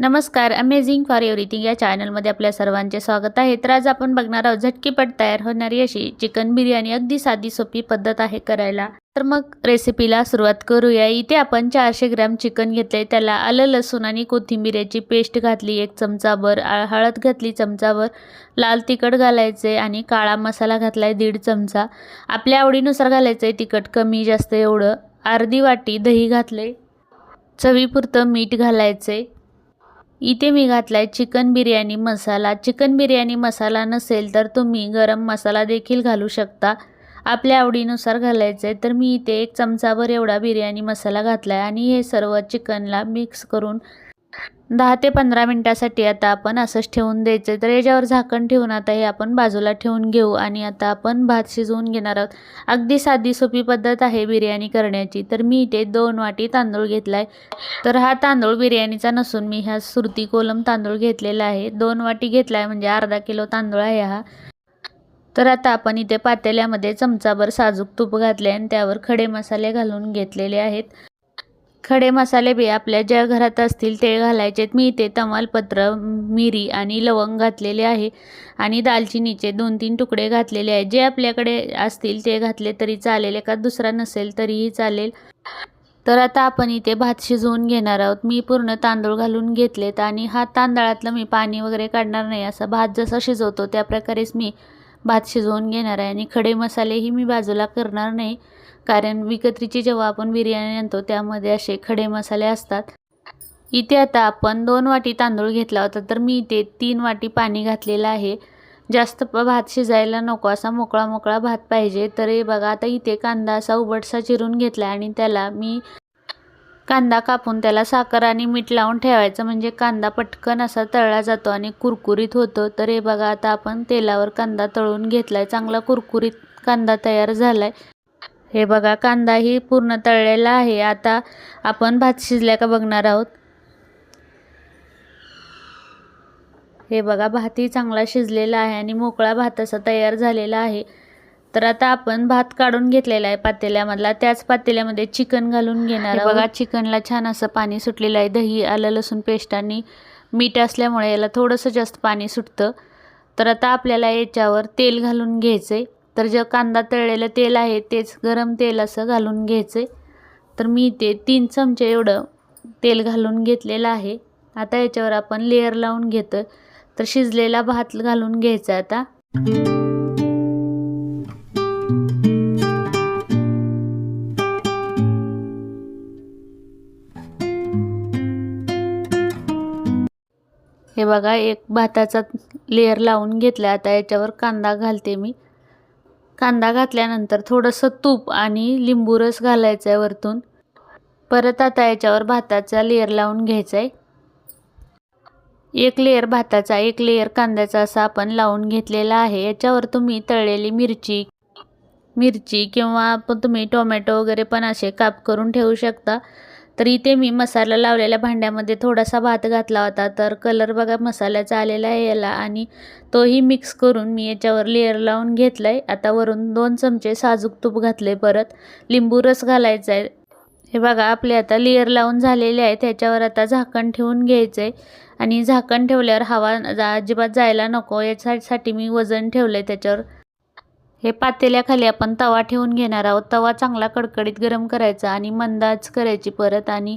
नमस्कार amazing for everything या चॅनलमध्ये आपल्या सर्वांचे स्वागत आहे. तर आज आपण बघणार आहोत झटकीपट तयार होणारी अशी चिकन बिर्याणी अगदी साधी सोपी पद्धत आहे करायला. तर मग रेसिपीला सुरुवात करूया. इथे आपण चारशे ग्रॅम चिकन घेतले त्याला आलं लसूण आणि कोथिंबिऱ्याची पेस्ट घातली एक चमचाभर आ- हळद घातली चमचाभर लाल तिखट घालायचे आणि काळा मसाला घातलाय दीड चमचा. आपल्या आवडीनुसार घालायचं आहे तिखट कमी जास्त एवढं. अर्धी वाटी दही घातले चवीपुरतं मीठ घालायचे इथे मी घातलाय चिकन बिर्याणी मसाला. चिकन बिर्याणी मसाला नसेल तर तुम्ही गरम मसाला देखील घालू शकता. आपल्या आवडीनुसार घालायचं आहे तर मी इथे एक चमचाभर एवढा बिर्याणी मसाला घातला आहे आणि हे सर्व चिकनला मिक्स करून दहा ते पंधरा मिनटासाठी आता आपण असंच ठेवून द्यायचं. तर याच्यावर झाकण ठेवून आता हे आपण बाजूला ठेवून घेऊ आणि आता आपण भात शिजवून घेणार आहोत. अगदी साधी सोपी पद्धत आहे बिर्याणी करण्याची. तर मी इथे दोन वाटी तांदूळ घेतला आहे तर हा तांदूळ बिर्याणीचा नसून मी ह्या सुरती कोलम तांदूळ घेतलेला आहे. दोन वाटी घेतला आहे म्हणजे अर्धा किलो तांदूळ आहे हा. तर आता आपण इथे पातेल्यामध्ये चमचाभर साजूक तूप घातले आणि त्यावर खडे मसाले घालून घेतलेले आहेत. खडे मसाले बी आपल्या ज्या घरात असतील ते घालायचे. मी इथे तमालपत्र मिरी आणि लवंग घातलेले आहे आणि दालचिनीचे दोन तीन तुकडे घातलेले आहे. जे आपल्याकडे असतील ते घातले तरी चालेल एका दुसरा नसेल तरीही चालेल. तर आता आपण इथे भात शिजवून घेणार आहोत. मी पूर्ण तांदूळ घालून घेतलेत आणि हा तांदळातलं मी पाणी वगैरे काढणार नाही. असा भात जसा शिजवतो त्या प्रकारेच मी भात शिजवून घेणार आहे आणि खडे मसालेही मी बाजूला करणार नाही. कारण विकत्रीची जेव्हा आपण बिर्याणी आणतो त्यामध्ये असे खडे मसाले असतात. इथे आता आपण दोन वाटी तांदूळ घेतला होता तर मी इथे तीन वाटी पाणी घातलेलं आहे. जास्त प- भात शिजायला नको असा मोकळा मोकळा भात पाहिजे. तर हे बघा आता इथे कांदा असा उबटसा चिरून घेतला आणि त्याला मी कांदा कापून त्याला साखर आणि मीठ लावून ठेवायचं. म्हणजे कांदा पटकन असा तळला जातो आणि कुरकुरीत होतो. तर हे बघा आता आपण तेलावर कांदा तळून घेतलाय. चांगला कुरकुरीत कांदा तयार झालाय. हे बघा कांदाही पूर्ण तळलेला आहे. आता आपण भात शिजल्या का बघणार आहोत? हे बघा भातही चांगला शिजलेला आहे आणि मोकळा भात असा तयार झालेला आहे. तर आता आपण भात काढून घेतलेला आहे पातेल्यामधला. त्याच पातेल्यामध्ये चिकन घालून घेणार बघा चिकनला छान असं पाणी सुटलेलं आहे. दही आलं लसूण पेस्ट आणि मीठ असल्यामुळे याला थोडंसं जास्त पाणी सुटतं. तर आता आपल्याला याच्यावर तेल घालून घ्यायचं आहे तर जे कांदा तळलेलं तेल आहे तेच गरम तेल असं घालून घ्यायचं आहे तर मी ते तीन चमचे एवढं तेल घालून घेतलेलं आहे. आता याच्यावर आपण लेअर लावून घेतो तर शिजलेला भात घालून घ्यायचा आता. हे बघा एक भाताचा लेअर लावून घेतला. आता याच्यावर कांदा घालते मी. कांदा घातल्यानंतर थोडंसं तूप आणि लिंबू रस घालायचा आहे वरतून. परत आता याच्यावर भाताचा लेअर लावून घ्यायचा आहे एक लेअर भाताचा एक लेअर कांद्याचा असा आपण लावून घेतलेला आहे. याच्यावर तुम्ही तळलेली मिरची मिरची किंवा तुम्ही टोमॅटो वगैरे पण असे काप करून ठेवू शकता. तर इथे मी मसाला लावलेल्या भांड्यामध्ये थोडासा भात घातला होता. तर कलर बघा मसाल्याचा आलेला आहे याला आणि तोही मिक्स करून मी याच्यावर लेअर लावून घेतला आहे आता वरून दोन चमचे साजूक तूप घातले परत. लिंबू रस घालायचा आहे. हे बघा आपले आता लेअर लावून झालेले आहे त्याच्यावर आता झाकण ठेवून घ्यायचं आहे आणि झाकण ठेवल्यावर हवा जा अजिबात जायला नको. याच्यासाठी मी वजन ठेवलं आहे त्याच्यावर. हे पातेल्याखाली आपण तवा ठेवून घेणार आहोत. तवा चांगला कडकडीत गरम करायचा आणि मंदाज करायची परत आणि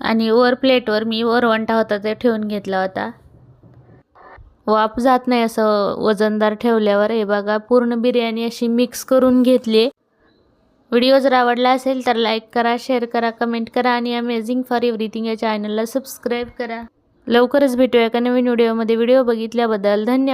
आणि वर प्लेटवर मी वरवंटा होता ते ठेवून घेतला होता. वाफ जात नाही असं वजनदार ठेवल्यावर. हे बघा पूर्ण बिर्याणी अशी मिक्स करून घेतली व्हिडिओ जर आवडला असेल तर लाईक करा शेअर करा कमेंट करा आणि अमेझिंग फॉर एव्हरीथिंग या चॅनलला सबस्क्राईब करा. लवकरच भेटूया एका नवीन व्हिडिओमध्ये व्हिडिओ बघितल्याबद्दल धन्यवाद.